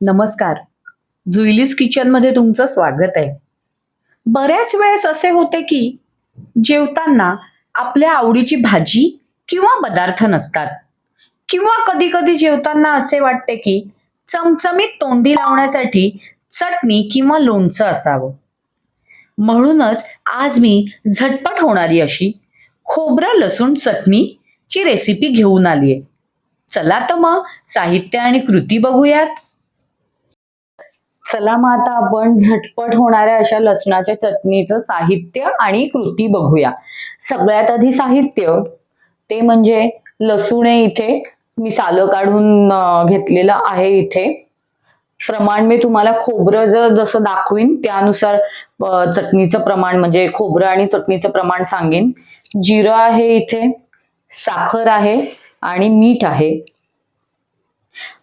नमस्कार. जुईलीज किचनमध्ये तुमचं स्वागत आहे. बऱ्याच वेळेस असे होते की जेवताना आपल्या आवडीची भाजी किंवा पदार्थ नसतात. किंवा कधी कधी जेवताना असे वाटते की चमचमीत तोंडी लावण्यासाठी चटणी किंवा लोणचं असावं. म्हणूनच आज मी झटपट होणारी अशी खोबरं लसूण चटणीची रेसिपी घेऊन आली आहे चला तर मग साहित्य आणि कृती बघूयात. चला मग आता आपण झटपट होणाऱ्या अशा लसणाच्या चटणीचं साहित्य आणि कृती बघूया. सगळ्यात आधी साहित्य ते म्हणजे लसूण आहे इथे. मी सालं काढून घेतलेलं आहे इथे. प्रमाण मी तुम्हाला खोबरं जर जसं दाखवीन त्यानुसार चटणीचं प्रमाण म्हणजे खोबरं आणि चटणीचं प्रमाण सांगेन. जिरं आहे इथे साखर आहे आणि मीठ आहे.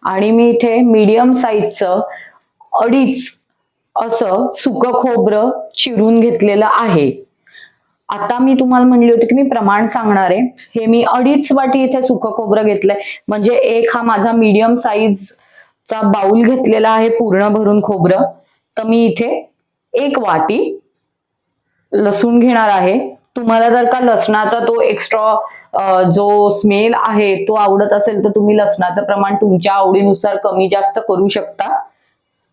आणि मी इथे मीडियम साईजचं अडीच असं सुक खोबरं चिरून घेतलेलं आहे. आता मी तुम्हाला म्हणली होती की मी प्रमाण सांगणार आहे. हे मी अडीच वाटी इथे सुक खोबरं घेतलंय. म्हणजे एक हा माझा मीडियम साईजचा बाउल घेतलेला आहे पूर्ण भरून खोबरं. तर मी इथे एक वाटी लसूण घेणार आहे. तुम्हाला जर का लसणाचा तो एक्स्ट्रा जो स्मेल आहे तो आवडत असेल तर तुम्ही लसणाचं प्रमाण तुमच्या आवडीनुसार कमी जास्त करू शकता.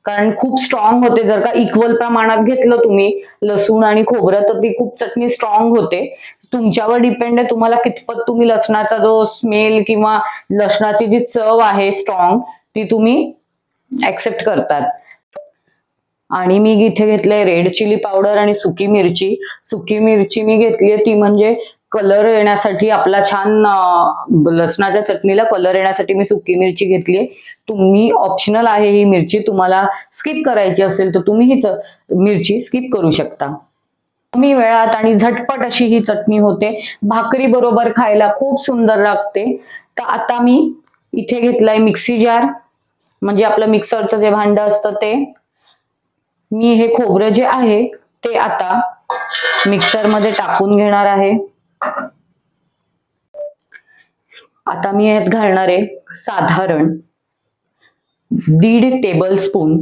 कारण खूप स्ट्रॉंग होते. जर का इक्वल प्रमाणात घेतलं तुम्ही लसूण आणि खोबरं तर ती खूप चटणी स्ट्रॉंग होते. तुमच्यावर डिपेंड आहे तुम्हाला कितपत तुम्ही लसणाचा जो स्मेल किंवा लसणाची जी चव आहे स्ट्रॉंग ती तुम्ही ऍक्सेप्ट करतात. आणि मी इथे घेतलंय रेड चिली पावडर आणि सुकी मिरची. सुकी मिरची मी घेतली ती म्हणजे कलर येण्यासाठी आपला छान लसणाच्या चटणीला कलर येण्यासाठी मी सुकी मिरची घेतली तुम्ही ऑप्शनल आहे ही मिरची तुम्हाला स्किप करायची असेल तर तुम्ही ही च- मिरची स्किप करू शकता. कमी वेळात आणि झटपट अशी ही चटणी होते. भाकरी बरोबर खायला खूप सुंदर लागते. तर आता मी इथे घेतलाय मिक्सी जार. म्हणजे आपलं मिक्सरचं जे भांड असतं ते. मी हे खोबरं जे आहे ते आता मिक्सरमध्ये टाकून घेणार आहे. आता मी यात घालणार आहे साधारण दीड टेबल स्पून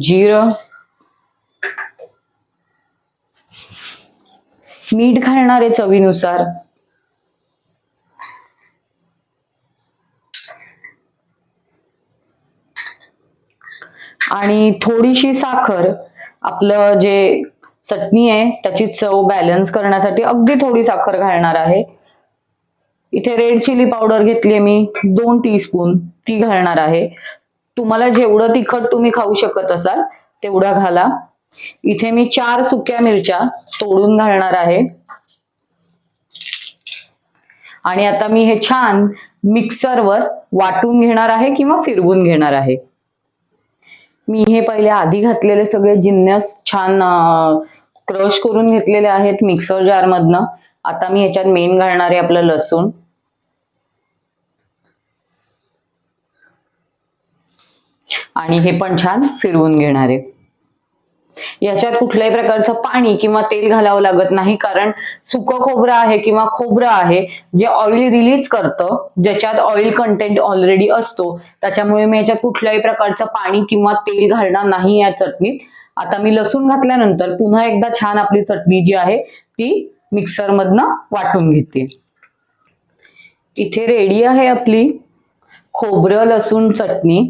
जिरं. मीठ घालणार आहे चवीनुसार. आणि थोडीशी साखर आपलं जे चटणी आहे त्याची चव बॅलन्स करण्यासाठी अगदी थोडी साखर घालणार आहे. इथे रेड चिली पावडर घेतली मी दोन टीस्पून ती घालणार आहे. तुम्हाला जेवढं तिखट तुम्ही खाऊ शकत असाल तेवढा घाला. इथे मी चार सुक्या मिरच्या तोडून घालणार आहे. आणि आता मी हे छान मिक्सरवर वाटून घेणार आहे किंवा फिरवून घेणार आहे. मी हे पहिले आधी घातलेले सगळे जिन्नस छान क्रश करून घेतलेले आहेत मिक्सर जारमधनं आता मी ह्याच्यात मेन घालणार आहे आपलं लसूण. आणि हे पण छान फिरवून घेणार आहे. याच्यात कुठल्याही प्रकारचं पाणी किंवा तेल घालावं लागत नाही कारण सुकं खोबरं आहे किंवा खोबरं आहे जे ऑइल रिलीज करतं ज्याच्यात ऑइल कंटेंट ऑलरेडी असतो त्याच्यामुळे मी याच्यात कुठल्याही प्रकारचं पाणी किंवा तेल घालणार नाही या चटणीत. आता मी लसूण घातल्यानंतर पुन्हा एकदा छान आपली चटणी जी आहे ती मिक्सरमधनं वाटून घेते. इथे रेडी आहे आपली खोबरं लसूण चटणी.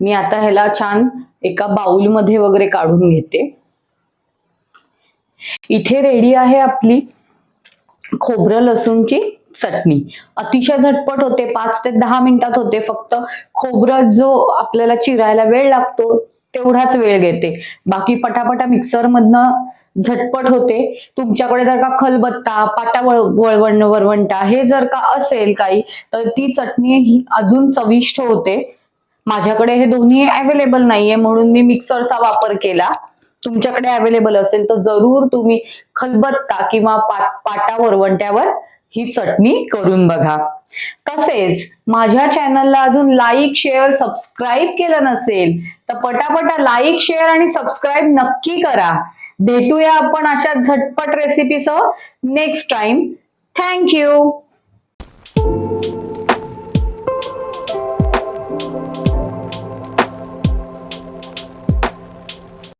मी आता ह्याला छान एका बाउलमध्ये वगैरे काढून घेते. इथे रेडी आहे आपली खोबरं लसूणची चटणी. अतिशय झटपट होते पाच ते दहा मिनिटात होते. फक्त खोबरं जो आपल्याला चिरायला वेळ लागतो तेवढाच वेळ घेते. बाकी पटापटा मिक्सरमधनं झटपट होते. तुमच्याकडे जर का खलबत्ता पाटा वळवण वरवंटा हे जर का असेल काही तर ती चटणी ही अजून चविष्ट होते. माझ्याकडे हे दोन्ही अवेलेबल नाहीये म्हणून मी मिक्सरचा वापर केला. तुमच्याकडे अवेलेबल असेल तर जरूर तुम्ही खलबत्ता किंवा पाटा वरवंट्यावर ही चटणी करून बघा. तसेच माझ्या चॅनलला अजून लाईक शेअर सबस्क्राईब केलं नसेल तर पटापटा लाईक शेअर आणि सबस्क्राईब नक्की करा. भेटूया आपण अशा झटपट रेसिपीसह नेक्स्ट टाइम थँक्यू